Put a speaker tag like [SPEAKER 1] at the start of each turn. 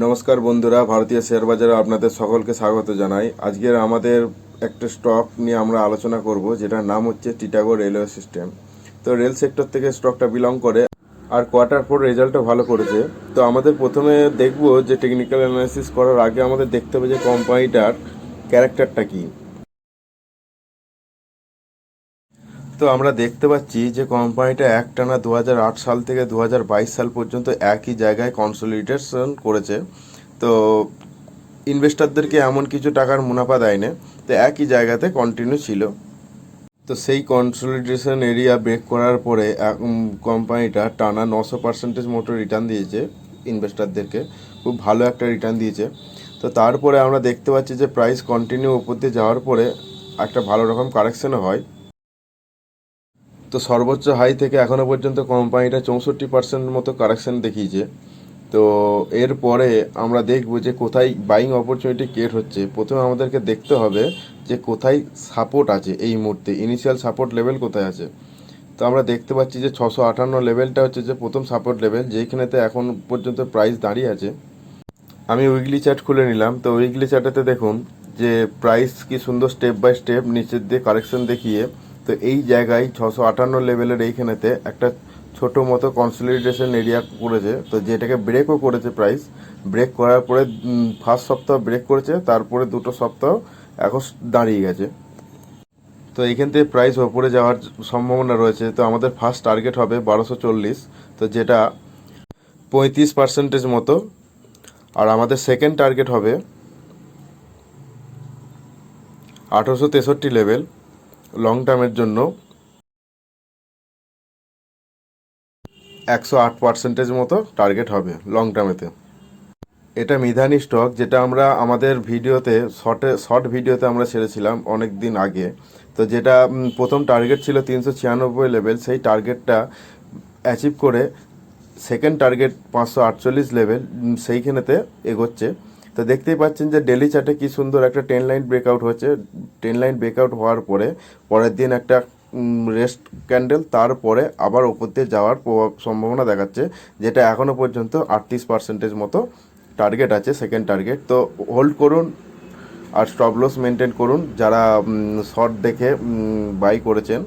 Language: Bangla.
[SPEAKER 1] নমস্কার বন্ধুরা, ভারতীয় শেয়ার বাজারে আপনাদের সকলকে স্বাগত জানাই। আজকের আমাদের একটা স্টক নিয়ে আমরা আলোচনা করব, যেটার নাম হচ্ছে টিটাগো রেলওয়ে সিস্টেম তো রেল সেক্টর থেকে স্টকটা বিলং করে, আর কোয়ার্টার ফোর রেজাল্টও ভালো করেছে। তো আমাদের প্রথমে দেখব যে টেকনিক্যাল অ্যানালাইসিস করার আগে আমাদের দেখতে হবে যে কোম্পানিটার ক্যারেক্টারটা কী। তো আমরা দেখতে পাচ্ছি যে কোম্পানিটা একটানা দু হাজার আট সাল থেকে দু হাজার বাইশ সাল পর্যন্ত একই জায়গায় কনসলিডেশন করেছে। তো ইনভেস্টারদেরকে এমন কিছু টাকার মুনাফা দেয়নি, তো একই জায়গাতে কন্টিনিউ ছিল। তো সেই কনসলিডেশন এরিয়া ব্রেক করার পরে কোম্পানিটা টানা নশো পার্সেন্টেজ মতো রিটার্ন দিয়েছে ইনভেস্টারদেরকে খুব ভালো একটা রিটার্ন দিয়েছে। তো তারপরে আমরা দেখতে পাচ্ছি যে প্রাইস কন্টিনিউ উপর দিয়ে যাওয়ার পরে একটা ভালো রকম কারেকশানও হয়। তো সর্বোচ্চ হাই থেকে এখনও পর্যন্ত কোম্পানিটা চৌষট্টি পার্সেন্ট মতো কারেকশন দেখিয়েছে। তো এরপরে আমরা দেখব যে কোথায় বাইং অপরচুনিটি ক্রিয়েট হচ্ছে। প্রথমে আমাদেরকে দেখতে হবে যে কোথায় সাপোর্ট আছে এই মুহূর্তে। ইনিশিয়াল সাপোর্ট লেভেল কোথায় আছে? তো আমরা দেখতে পাচ্ছি যে ছশো আটান্ন লেভেলটা হচ্ছে যে প্রথম সাপোর্ট লেভেল যেখানেতে এখন পর্যন্ত প্রাইস দাঁড়িয়ে আছে। আমি উইকলি চার্ট খুলে নিলাম। তো উইকলি চার্টেতে দেখুন যে প্রাইস কি সুন্দর স্টেপ বাই স্টেপ নিচের দিয়ে কারেকশন দেখিয়ে তো এই জায়গায় ছশো আটান্ন লেভেলের এইখানেতে একটা ছোট মতো কনসলিডেশন এরিয়া করেছে। তো যেটাকে ব্রেকও করেছে প্রাইস ব্রেক করার পরে ফার্স্ট সপ্তাহ ব্রেক করেছে, তারপরে দুটো সপ্তাহ এখন দাঁড়িয়ে গেছে। তো এইখান থেকে প্রাইস ওপরে যাওয়ার সম্ভাবনা রয়েছে। তো আমাদের ফার্স্ট টার্গেট হবে বারোশো চল্লিশ। তো যেটা পঁয়ত্রিশ পার্সেন্টেজ মতো। আর আমাদের সেকেন্ড টার্গেট হবে আঠারোশো তেষট্টি লেভেল লং টার্মের জন্য একশো আট পার্সেন্টেজ মতো টার্গেট হবে লং টার্মেতে এটা মিধানি স্টক যেটা আমরা আমাদের ভিডিওতে শর্টে শর্ট ভিডিওতে আমরা ছেড়েছিলাম অনেক দিন আগে। তো যেটা প্রথম টার্গেট ছিল তিনশো ছিয়ানব্বই লেভেল সেই টার্গেটটা অ্যাচিভ করে সেকেন্ড টার্গেট পাঁচশো আটচল্লিশ লেভেল সেইখানেতে এগোচ্ছে। তো দেখতেই পাচ্ছেন যে ডেলি চার্টে কি সুন্দর একটা টেন লাইন ব্রেকআউট হচ্ছে টেন লাইন ব্রেকআউট হওয়ার পরে, পরের দিন একটা রেস্ট ক্যান্ডেল তারপরে আবার ওপর দিয়ে যাওয়ার প্রভাব- সম্ভাবনা দেখাচ্ছে, যেটা এখনও পর্যন্ত আটত্রিশ পার্সেন্টেজ মতো টার্গেট আছে সেকেন্ড টার্গেট তো হোল্ড করুন আর স্টপ লস মেনটেন করুন। যারা শর্ট দেখে বাই করেছেন